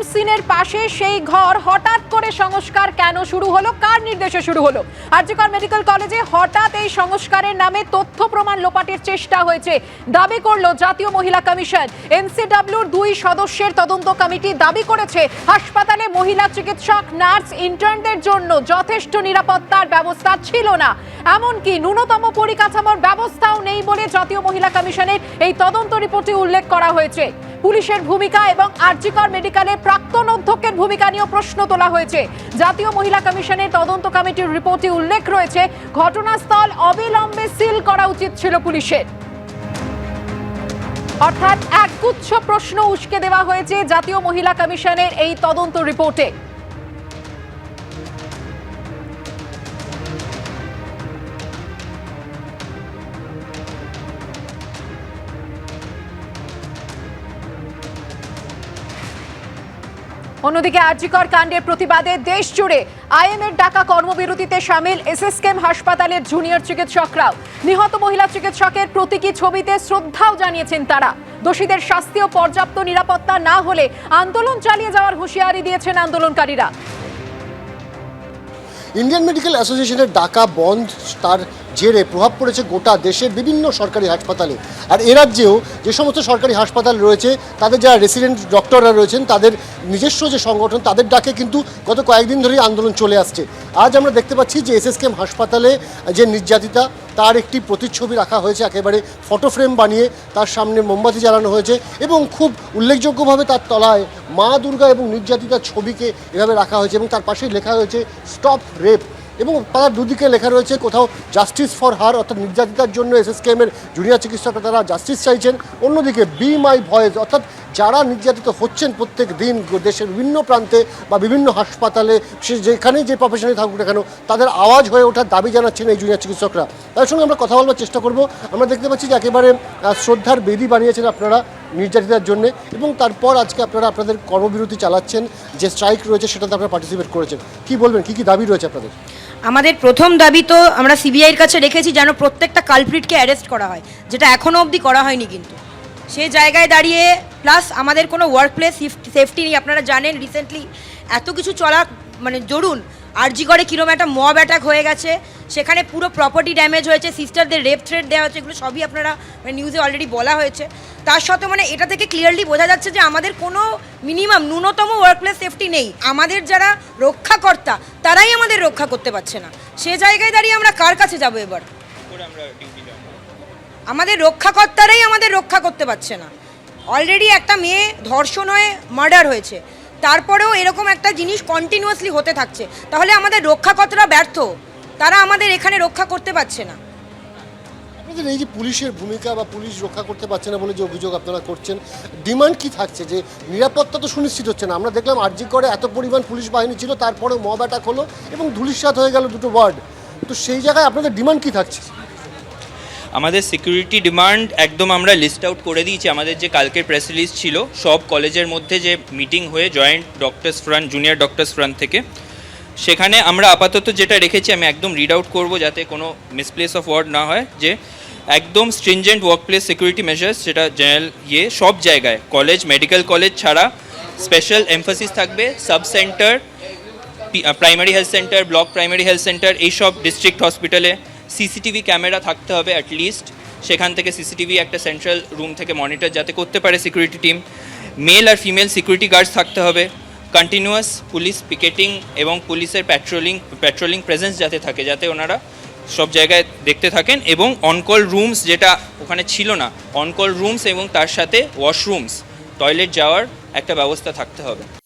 Crime সিনের পাশে সেই ঘর হঠাৎ করে সংস্কার কেন শুরু হলো? কার নির্দেশে শুরু হলো? আরজিকর মেডিকেল কলেজে হঠাৎ এই সংস্কারের নামে তথ্য প্রমাণ লোপাটের চেষ্টা হয়েছে। দাবি করল জাতীয় মহিলা কমিশন। এনসিডব্লিউর দুই সদস্যের তদন্ত কমিটি দাবি করেছে, হাসপাতালে মহিলা চিকিৎসক, নার্স, ইন্টার্নদের জন্য যথেষ্ট নিরাপত্তার ব্যবস্থা ছিল না। এমনকি ন্যূনতম পরিকাঠামোর ব্যবস্থাও নেই বলে জাতীয় মহিলা কমিশনের এই তদন্ত রিপোর্টে উল্লেখ করা হয়েছে। পুলিশের ভূমিকা এবং আরজিকর মেডিকেলের প্রাক্তন অধ্যক্ষের ভূমিকা নিয়েও প্রশ্ন তোলা হয়েছে। জাতীয় মহিলা কমিশনের তদন্ত কমিটির রিপোর্টে উল্লেখ রয়েছে, ঘটনাস্থল অবিলম্বে সিল করা উচিত ছিল পুলিশের। অর্থাৎ একগুচ্ছ প্রশ্ন উস্কে দেওয়া হয়েছে জাতীয় মহিলা কমিশনের এই তদন্ত রিপোর্টে। অন্যদিকে আরজিকর কাণ্ডের প্রতিবাদে দেশ জুড়ে আইএমের ডাকা কর্মবিরতিতে সামিল এসএসকেএম হাসপাতালের জুনিয়র চিকিৎসকরাও। নিহত মহিলা চিকিৎসকের প্রতীকী ছবিতে শ্রদ্ধাও জানিয়েছেন তারা। দোষীদের শাস্তি ও পর্যাপ্ত নিরাপত্তা না হলে আন্দোলন চালিয়ে যাওয়ার হুঁশিয়ারি দিয়েছেন আন্দোলনকারীরা। ইন্ডিয়ান মেডিকেল অ্যাসোসিয়েশনের ডাকা বন্ধ তার জেরে প্রভাব পড়েছে গোটা দেশের বিভিন্ন সরকারি হাসপাতালে। আর এ রাজ্যেও যে সমস্ত সরকারি হাসপাতাল রয়েছে, তাদের যারা রেসিডেন্ট ডক্টররা রয়েছেন, তাদের নিজস্ব যে সংগঠন, তাদের ডাকে কিন্তু গত কয়েকদিন ধরেই আন্দোলন চলে আসছে। আজ আমরা দেখতে পাচ্ছি যে এসএসকেএম হাসপাতালে যে নির্যাতিতা, তার একটি প্রতিচ্ছবি রাখা হয়েছে, একেবারে ফটো ফ্রেম বানিয়ে তার সামনে মোমবাতি জ্বালানো হয়েছে এবং খুব উল্লেখযোগ্যভাবে তার তলায় মা দুর্গা এবং নির্যাতিতার ছবিকে এভাবে রাখা হয়েছে এবং তার পাশেই লেখা হয়েছে স্টপ রেপ এবং তার দুদিকে লেখা রয়েছে, কোথাও জাস্টিস ফর হার অর্থাৎ নির্যাতিতার জন্য এসএসকেএমের জুনিয়র চিকিৎসকরা তারা জাস্টিস চাইছেন। অন্যদিকে বি মাই ভয়েস অর্থাৎ যারা নির্যাতিত হচ্ছেন প্রত্যেক দিন দেশের বিভিন্ন প্রান্তে বা বিভিন্ন হাসপাতালে, সে যেখানেই যে প্রফেশনে থাকুক না কেন, তাদের আওয়াজ হয়ে ওঠার দাবি জানাচ্ছেন এই জুনিয়র চিকিৎসকরা। তার সঙ্গে আমরা কথা বলবার চেষ্টা করব। আমরা দেখতে পাচ্ছি যে একেবারে শ্রদ্ধার বেদি বানিয়েছেন আপনারা। নির্যাতিতার জন্য এবং তারপর আজকে আপনারা আপনাদের কর্মবিরতি চালাচ্ছেন, যে স্ট্রাইক রয়েছে সেটাতে আপনারা পার্টিসিপেট করেছেন। কি বলবেন? কি কি দাবি রয়েছে আপনাদের? আমাদের প্রথম দাবি তো আমরা সিবিআইয়ের কাছে রেখেছি যেন প্রত্যেকটা কালপ্রিটকে অ্যারেস্ট করা হয়, যেটা এখনও অবধি করা হয়নি কিন্তু। সেই জায়গায় দাঁড়িয়ে প্লাস আমাদের কোনো ওয়ার্ক প্লেস সেফটি নেই। আপনারা জানেন রিসেন্টলি এত কিছু চলা মানে জরুন আরজি করে কিরম একটা মব অ্যাটাক হয়ে গেছে। সেখানে পুরো প্রপার্টি ড্যামেজ হয়েছে সিস্টারদের রেপ থ্রেট দেওয়া হচ্ছে, এগুলো সবই আপনারা মানে নিউজে অলরেডি বলা হয়েছে। তার সত্ত্বেও মানে এটা থেকে ক্লিয়ারলি বোঝা যাচ্ছে যে আমাদের কোনো মিনিমাম ন্যূনতম ওয়ার্ক প্লেস সেফটি নেই। আমাদের যারা রক্ষাকর্তা, তারাই আমাদের রক্ষা করতে পারছে না। সে জায়গায় দাঁড়িয়ে আমরা কার কাছে যাব এবার? আমাদের রক্ষাকর্তারাই আমাদের রক্ষা করতে পারছে না। অলরেডি একটা মেয়ে ধর্ষণ হয়ে মার্ডার হয়েছে। তারপরেও এরকম একটা জিনিস কন্টিনিউয়াসলি হতে থাকছে। তাহলে আমাদের রক্ষাকর্তারা ব্যর্থ? তারা আমাদের এখানে রক্ষা করতে পারছে না। এই যে পুলিশের ভূমিকা বা পুলিশ রক্ষা করতে পারছে না বলে যে অভিযোগ আপনারা করছেন, ডিমান্ড কি থাকছে যে নিরাপত্তা তো সুনিশ্চিত হচ্ছে না? আমরা দেখলাম আরজি করে এত পরিমাণ পুলিশ বাহিনী ছিল, তারপরেও মব অ্যাটাক হলো এবং ধুলিস্বাদ হয়ে গেল দুটো ওয়ার্ড তো সেই জায়গায় আপনাদের ডিমান্ড কি থাকছে? আমাদের সিকিউরিটি ডিমান্ড একদম আমরা লিস্ট আউট করে দিয়েছি। আমাদের যে কালকের প্রেস রিলিজ ছিল, সব কলেজের মধ্যে যে মিটিং হয়ে joint doctors front junior doctors front থেকে, সেখানে আমরা আপাতত যেটা রেখেছি, আমি একদম রিড আউট করব যাতে কোনো মিসপ্লেস অফ ওয়ার্ড না হয়, যে একদম stringent work place security measures সেটা জেনারেল ইয়ে সব জায়গায় কলেজ মেডিকেল কলেজ ছাড়া স্পেশাল এমফাসিস থাকবে sub centre primary health centre block primary health centre এইসব ডিস্ট্রিক্ট হসপিটালে সিসিটিভি ক্যামেরা থাকতে হবে অ্যাটলিস্ট সেখান থেকে সিসিটিভি একটা সেন্ট্রাল রুম থেকে মনিটর যাতে করতে পারে সিকিউরিটি টিম মেল আর ফিমেল সিকিউরিটি গার্ডস থাকতে হবে। কন্টিনিউয়াস পুলিশ পিকেটিং এবং পুলিশের প্যাট্রোলিং প্যাট্রোলিং প্রেজেন্স যাতে থাকে, যাতে ওনারা সব জায়গায় দেখতে থাকেন এবং অনকল রুমস যেটা ওখানে ছিল না অনকল রুমস এবং তার সাথে ওয়াশরুমস টয়লেট যাওয়ার একটা ব্যবস্থা থাকতে হবে।